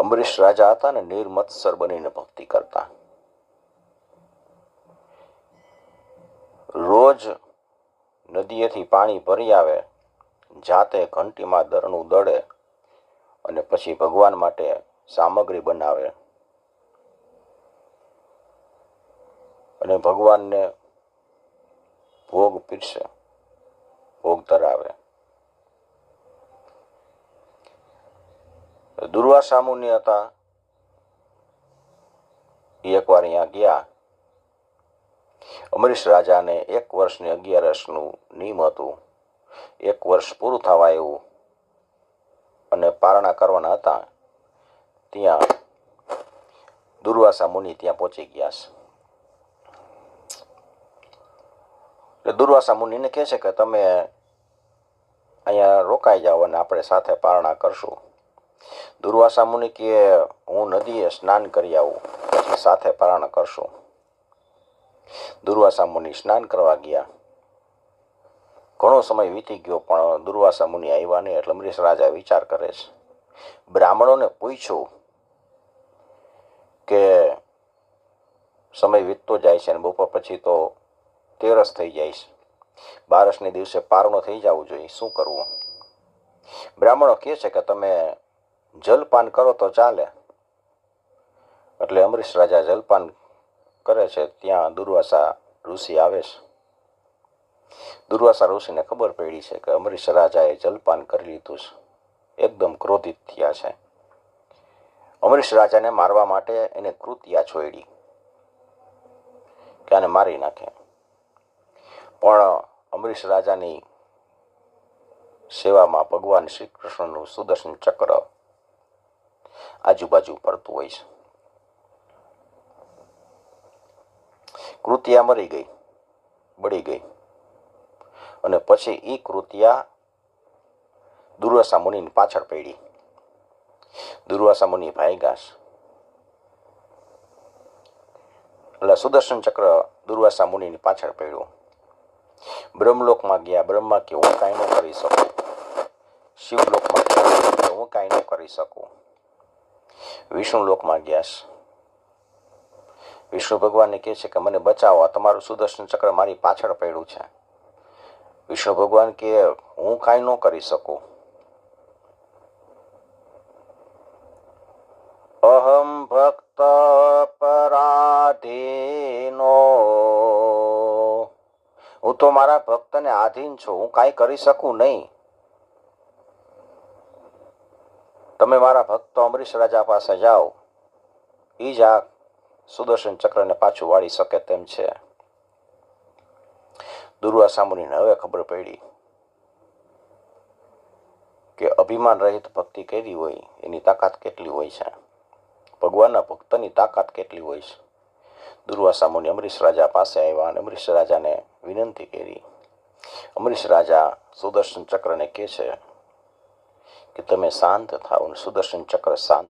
અંબરીશ રાજા હતા ને નિર્મત્સર બનીને ભક્તિ કરતા. રોજ નદીએથી પાણી ભરી આવે, જાતે ઘંટીમાં દરણું દળે અને પછી ભગવાન માટે સામગ્રી બનાવે. અને ભગવાનને ભોગ પીરસે, ભોગ ધરાવે. દુર્વાસા મુનિ હતા એ એકવાર અહીંયા ગયા. અમરીશ રાજાને એક વર્ષની અગિયારસનું નિયમ હતું. એક વર્ષ પૂરું થવા એવું અને પારણા કરવાના હતા. ત્યાં દુર્વાસા મુનિ ત્યાં પહોંચી ગયા છે. એટલે દુર્વાસા મુનિને કહે છે કે તમે અહીંયા રોકાઈ જાઓ અને આપણે સાથે પારણા કરશું. દુર્વાસા મુનિ કે હું નદીએ સ્નાન કરી આવું, પછી સાથે પરાણ કરશું. દુર્વાસા મુનિ સ્નાન કરવા ગયા. ઘણો સમય વીતી ગયો, પણ દુર્વાસા મુનિ આવ્યા નહીં, એટલે અમરીશ રાજા વિચાર કરે છે. બ્રાહ્મણોને પૂછ્યું કે સમય વીતતો જાય છે અને બપોર પછી તો તેરસ થઈ જાય છે. બારસને દિવસે પારણો થઈ જવું જોઈએ, શું કરવું? બ્રાહ્મણો કહે છે કે તમે જલપાન કરો તો ચાલે. એટલે અમરીશ રાજા જલપાન કરે છે, ત્યાં દુર્વાસા ઋષિ આવે છે. દુર્વાસા ઋષિને ખબર પડી છે કે અમરીશ રાજાએ જલપાન કરી લીધું છે. એકદમ ક્રોધિત થયા છે. અમરીશ રાજાને મારવા માટે એને કૃત્યા છોડી કે આને મારી નાખે. પણ અમરીશ રાજાની સેવામાં ભગવાન શ્રી કૃષ્ણનું સુદર્શન ચક્ર આજુબાજુ ફરતું હોય છે. કૃત્યા મરી ગઈ, બળી ગઈ. અને પછી એ કૃત્યા દુર્વાસા મુનિની પાછળ પડી. દુર્વાસા મુનિ ભાઈગાસ. એટલે સુદર્શન ચક્ર દુર્વાસા મુનિની પાછળ પડ્યું. બ્રહ્મલોકમાં ગયા બ્રહ્મા કે હું કાંઈ ન કરી શકું. શિવલોકમાં હું કાંઈ ન કરી શકું. વિષ્ણુ લોકમાં ગયા છે. વિષ્ણુ ભગવાનને કહે છે કે મને બચાવો, આ તમારું સુદર્શન ચક્ર મારી પાછળ પડ્યું છે. વિષ્ણુ ભગવાન કે હું કાંઈ ન કરી શકું. અહમ ભક્ત પરાધીનો. હું તો મારા ભક્તને આધીન છું, હું કાંઈ કરી શકું નહીં. તમે મારા ભક્તો અમરીશ રાજા પાસે જાઓ. એ જ આ સુદર્શન ચક્રને પાછું વાળી શકે તેમ છે. દુર્વાસા મુનિને હવે ખબર પડી કે અભિમાન રહિત ભક્તિ કેવી હોય, એની તાકાત કેટલી હોય છે. ભગવાનના ભક્તની તાકાત કેટલી હોય છે. દુર્વાસા મુનિ અમરીશ રાજા પાસે આવ્યા અને અમરીશ રાજાને વિનંતી કરી. અમરીશ રાજા સુદર્શન ચક્રને કહે છે કે તમે શાંત થાઓ સુદર્શન ચક્ર શાંત